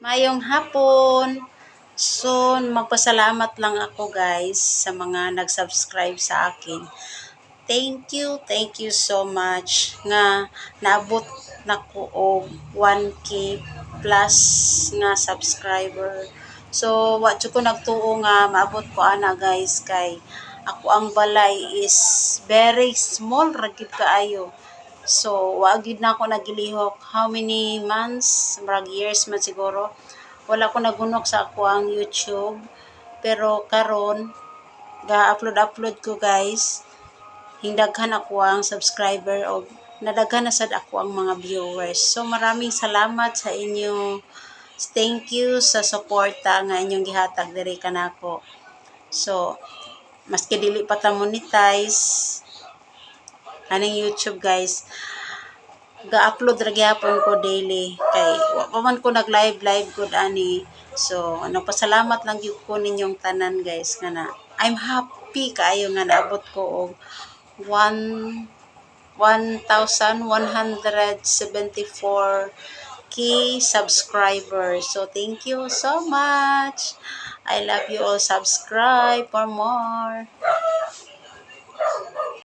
Mayong hapon. So, magpasalamat lang ako guys sa mga nag-subscribe sa akin. Thank you, thank you so much nga naabot na ko og 1k plus nga subscriber. So, wa ko nagtuo nga maabot ko ana guys kay ako ang balay is very small ra gyud kaayo. So, wa gyud na ako nagilihok how many months, marag years man siguro. Wala ko nagunok sa ako ang YouTube. Pero karon ga-upload-upload ko guys. Hingdaghan ako ang subscriber o nadaghan na sad ako ang mga viewers. So maraming salamat sa inyo. Thank you sa suporta nga inyong gihatag diri kanako. So maski dili pa ta monetize aning YouTube guys? Ga-upload ra gyapon ko daily. Kay man ko nag live live gud ani. So nagpasalamat lang gyud ko ninyong tanan guys nga I'm happy kaayo nga naabot ko og 1 1,174 k subscribers so thank you so much. I love you all. Subscribe for more